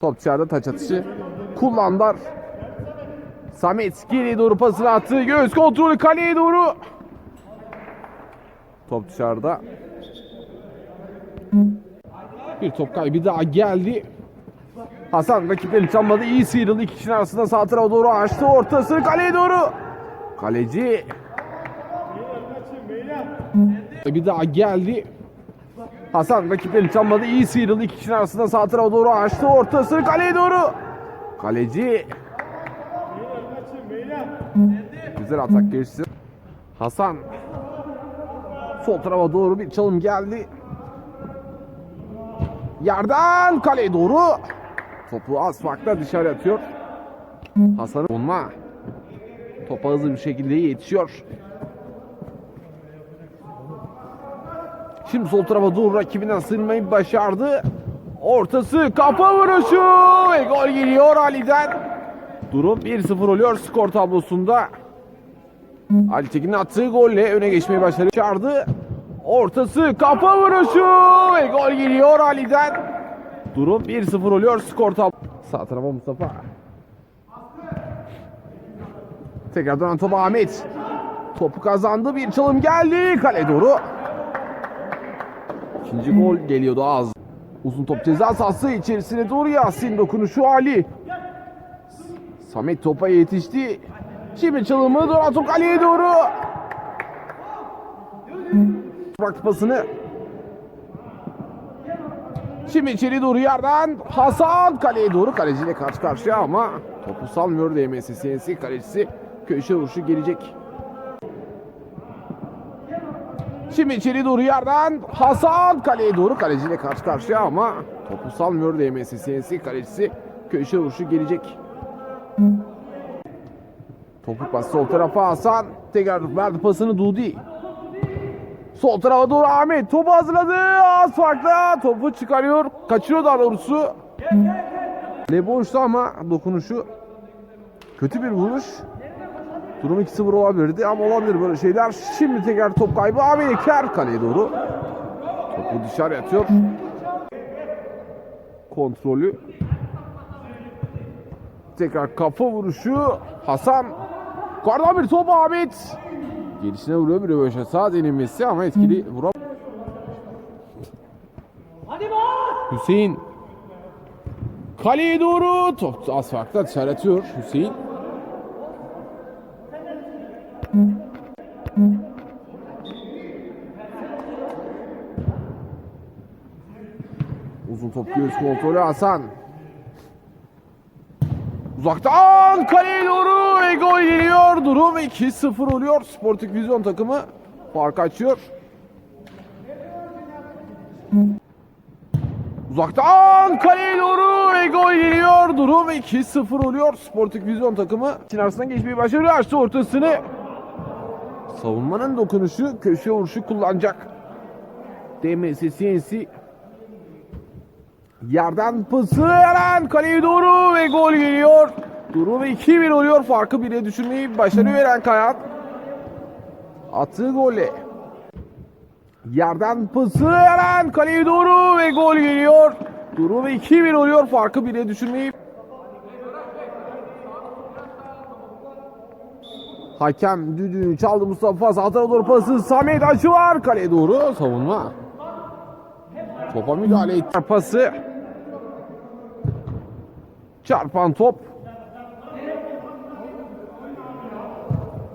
Top dışarıda taç atışı. Kullandılar. Samet geriye doğru pasını attı. Göğüs kontrolü kaleye doğru. Top dışarıda. Bir top kaybı daha geldi. Hasan rakiplerini çalmadı. İyi sıyrıldı. İki kişinin arasında sağ tarafa doğru açtı. Ortası kaleye doğru. Kaleci. Bir daha geldi. Hasan rakiplerini çalmadı. İyi sıyrıldı. İki kişinin arasında sağ tarafa doğru açtı. Ortası kaleye doğru. Kaleci. Güzel atak geçti. Hasan. Sol tarafa doğru bir çalım geldi. Yerden kaleye doğru. Topu az farkla dışarı atıyor. Hasan'ın bulma. Topa hızlı bir şekilde yetişiyor. Şimdi sol tarafa doğru rakibinden sığınmayı başardı. Ortası kafa vuruşu ve gol geliyor Ali'den. Durum 1-0 oluyor skor tablosunda. Ali Tekin'in attığı golle öne geçmeyi başardı. Ortası kafa vuruşu ve gol geliyor Ali'den. Durum 1-0 oluyor skor tablosu. Sağ tarafa Mustafa. Tekrar dönen topa Ahmet. Topu kazandı bir çalım geldi kale doğru. İkinci gol geliyordu az. Uzun top ceza sahası içerisine doğru Yasin dokunuşu Ali. Samet topa yetişti. Şimdi çalımı Duran top kaleye doğru. Bıraktı pasını. Şimdi içeri doğru yerden Hasan kaleye doğru kaleciyle karşı karşıya ama topu salmıyor DMS CNC kalecisi köşe vuruşu gelecek. Şimdi içeri doğru yerden Hasan kaleye doğru kaleciyle karşı karşıya ama topu salmıyor DMS CNC kalecisi köşe vuruşu gelecek. Topuk pas sol tarafa Hasan tekrar verdi pasını Dudi. Sol tarafa doğru Ahmet topu hazırladı az farkla topu çıkarıyor kaçırıyor daha doğrusu. Le boştu ama dokunuşu kötü bir vuruş. Durum 2-0 olabilirdi ama olabilir böyle şeyler. Şimdi tekrar top kaybı Ahmet Eker kaleye doğru. Topu dışarı atıyor. Kontrolü. Tekrar kafa vuruşu. Hasan. Yukarıdan bir top Ahmet. Gelişine vuruyor bir röveşe sağ denilmesi ama etkili vuram. Hüseyin. Kaleye doğru. Top az farkla dışarı atıyor Hüseyin. Uzun top göğüs kontrolü Hasan. Uzaktan kaleye doğru gol geliyor. Durum 2-0 oluyor. Sporting Vizyon takımı fark açıyor. Uzaktan kaleye doğru gol geliyor. Durum 2-0 oluyor. Sporting Vizyon takımı için arasından geçmeyi başarıyor. Açtı ortasını. Savunmanın dokunuşu köşe vuruşu kullanacak. DMS CNC Yerden pısı Eren kaleye doğru ve gol geliyor. Durum 2-1 oluyor. Farkı 1'e düşürmeyi başarıyor Eren Kayhan. Attığı golle. Yerden pısı Eren kaleye doğru ve gol geliyor. Durum 2-1 oluyor. Farkı 1'e düşürmeyi Hakem düdüğünü çaldı Mustafa tarafa doğru pası Samet açı var kaleye doğru savunma. Topa müdahale etti pası. Çarpan top.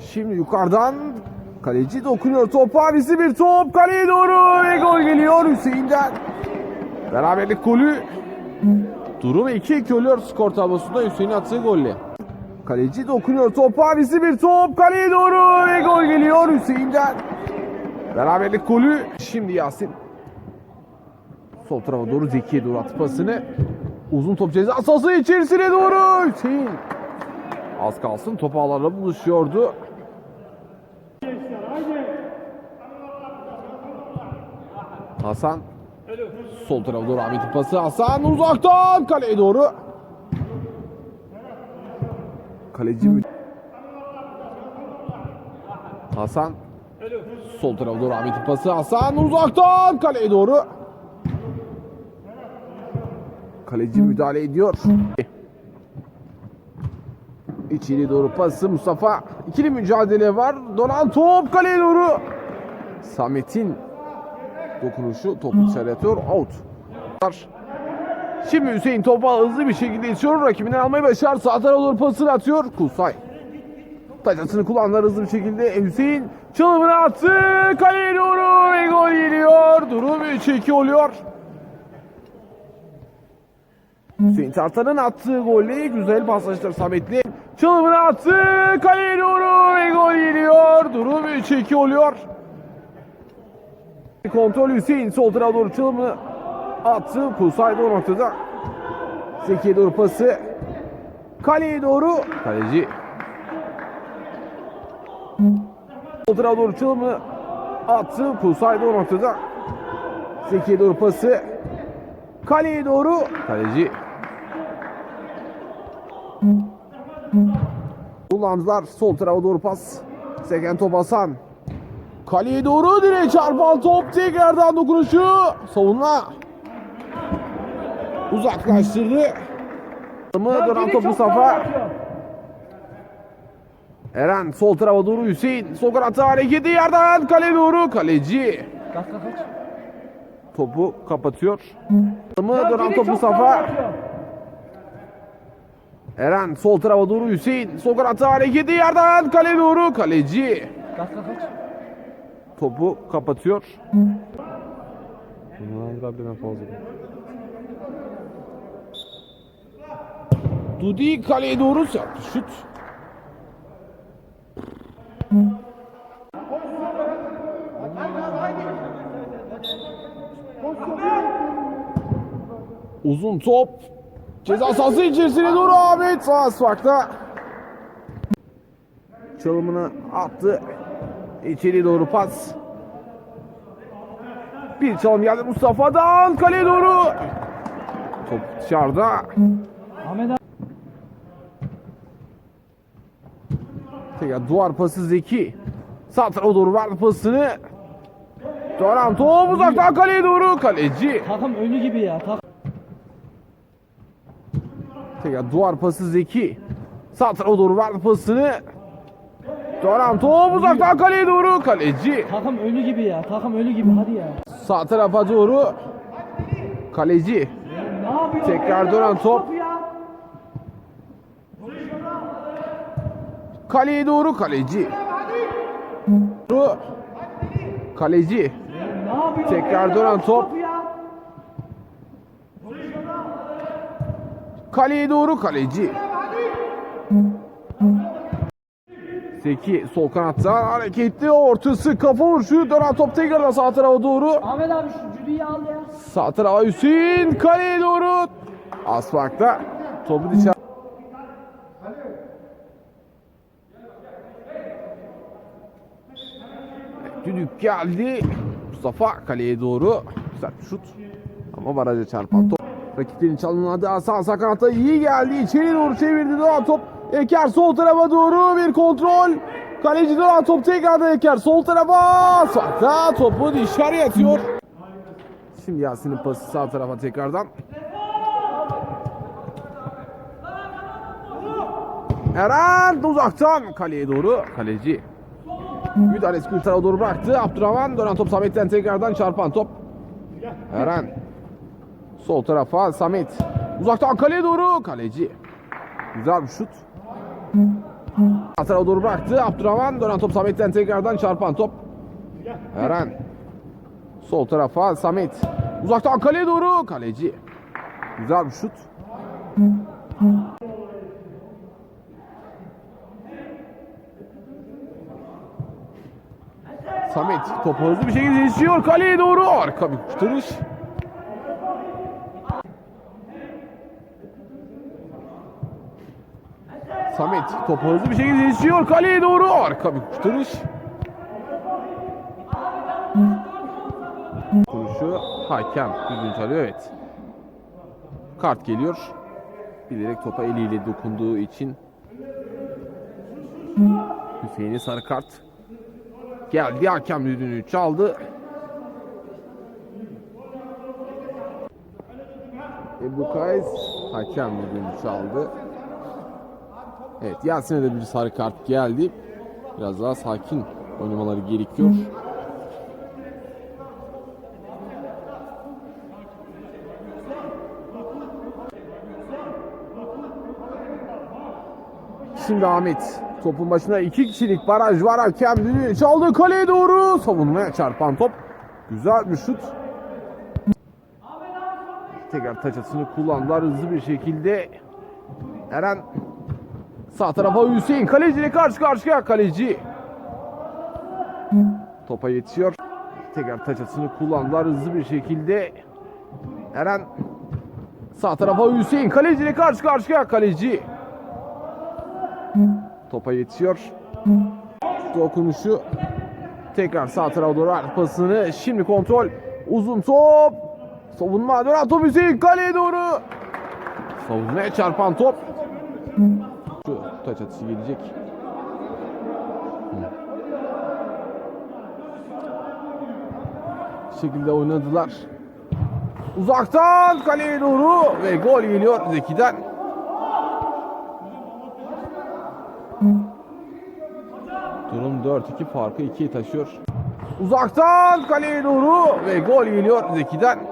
Şimdi yukarıdan kaleci dokunuyor topa abisi bir top kaleye doğru ve gol geliyor Hüseyin'den. Beraberlik golü. Durum 2-2 oluyor skor tablosunda Hüseyin'in attığı golle. Kaleci dokunuyor topa abisi bir top kaleye doğru ve gol geliyor Hüseyin'den. Beraberlik golü. Şimdi Yasin Sol tarafa doğru Zeki'ye doğru attı pasını. Uzun top ceza sahası içerisine doğru Hüseyin. Az kalsın top ağlarla buluşuyordu. Hasan. Sol tarafa doğru Ahmet'in pası. Hasan uzaktan kaleye doğru. Kaleci? Hasan. Sol tarafa doğru Ahmet'in pası. Hasan uzaktan kaleye doğru. Kaleci müdahale ediyor. İçeri doğru pası Mustafa. İkili mücadele var. Donan top kaleye doğru. Samet'in dokunuşu topu dışarı atıyor. Out. Şimdi Hüseyin topu hızlı bir şekilde istiyor. Rakibinden almayı başar. Sağ tarafa doğru pasını atıyor. Kusay. Taçasını kullandılar hızlı bir şekilde. Hüseyin çalımını attı. Kaleye doğru ve gol geliyor. Durum 3-2 oluyor. Hüseyin Tartan'ın attığı golle güzel paslaştır Sametli. Çalımını attı. Kaleye doğru ve gol geliyor. Durum 3-2 oluyor. Kontrol Hüseyin sol tarafa doğru çalımını attı. Kusay da o noktada. Zeki'ye doğru pası. Kaleye doğru. Kaleci. Sol tarafa doğru çalımını attı. Kusay da o noktada. Zeki'ye doğru pası. Kaleye doğru. Kaleci. Kullandılar. Sol tarafa doğru pas. Seken top Hasan. Kaleye doğru direğe çarpan top. Tekrardan dokunuşu. Savunma. Uzaklaştırdı. Mı dönen top Mustafa. Eren sol tarafa doğru Hüseyin. Sol hareketi yerden kale doğru. Kaleci. Topu kapatıyor. Mı dönen top Mustafa. Eren sol tarafa doğru Hüseyin. Kanatta hareketi yerden kale doğru. Kaleci. Topu kapatıyor. Dudi kaleye doğru sert şut. Uzun top. Ceza sahası içerisine doğru Ahmet sağ asfakta. Çalımını attı. İçeri doğru pas. Bir çalım geldi Mustafa'dan kaleye doğru. Top dışarıda. Ahmet. Tekrar duvar pası Zeki. Sağ tarafa doğru verdi pasını. Doran top uzaktan kaleye doğru. Kaleci. Takım ölü gibi ya. Tak Tekrar duvar pası Zeki. Sağ tarafa doğru verdi pasını. Doran top uzaktan kaleye doğru. Kaleci. takım ölü gibi ya. Takım ölü gibi hadi ya. Sağ tarafa doğru. Kaleci. Yapıyorsun? Tekrar dönen top. ya? Kaleye doğru kaleci. Kaleci. Tekrar dönen top. ya? Kaleye doğru kaleci. Zeki sol kanatta hareketli ortası kafa vuruşu dönen top tekrardan sağ tarafa doğru. Ahmet abi şu cüdüyü al ya. Sağ tarafa Hüseyin kaleye doğru. Asfakta topu dışarı. Düdük geldi. Mustafa kaleye doğru. Güzel şut. Ama baraja çarpan top. Rakiplerin çalınmadığı Hasan sağ kanatta iyi geldi. İçeri doğru çevirdi Doğan top. Eker sol tarafa doğru bir kontrol. Kaleci Doğan top tekrardan Eker sol tarafa. Asfakta topu dışarı atıyor. Şimdi Yasin'in pası sağ tarafa tekrardan. Eren uzaktan kaleye doğru kaleci. Müdahalesi bir tarafa doğru bıraktı. Abdurrahman dönen top Samet'ten tekrardan çarpan top. Eren. Sol tarafa Samet. Uzaktan kaleye doğru kaleci. Güzel bir şut. Sağ tarafa doğru bıraktı. Abdurrahman dönen top Samet'ten tekrardan çarpan top. Eren. Sol tarafa Samet. Uzaktan kaleye doğru kaleci. Güzel bir şut. Samet topu hızlı bir şekilde geçiyor. Kaleye doğru arka bir kurtarış. Samet topu hızlı bir şekilde geçiyor. Kaleye doğru arka bir kurtarış. Kuruşu hakem düzgün çalıyor evet. Kart geliyor. Bilerek topa eliyle dokunduğu için Hüseyin'e sarı kart. Geldi hakem düdüğünü çaldı. Ebru Kays hakem düdüğünü çaldı. Evet Yasin'e de bir sarı kart geldi. Biraz daha sakin oynamaları gerekiyor. Şimdi Ahmet topun başına iki kişilik baraj var. Hakem düdüğünü çaldı kaleye doğru. Savunmaya çarpan top. Güzel bir şut. Tekrar taç atışını kullandılar hızlı bir şekilde. Eren sağ tarafa Hüseyin kaleciyle karşı karşıya kaleci. Topa yetişiyor. Tekrar taç atışını kullandılar hızlı bir şekilde. Eren sağ tarafa Hüseyin kaleciyle karşı karşıya kaleci. Topa yetişiyor. Dokunuşu tekrar sağ tarafa doğru pasını. Şimdi kontrol. Uzun top. Savunma dönen top Hüseyin kaleye doğru. Savunmaya çarpan top. Taç atışı gelecek. Bu şekilde oynadılar. Uzaktan kaleye doğru ve gol geliyor Zeki'den. Durum 4-2 farkı 2'ye taşıyor. Uzaktan kaleye doğru ve gol geliyor Zeki'den.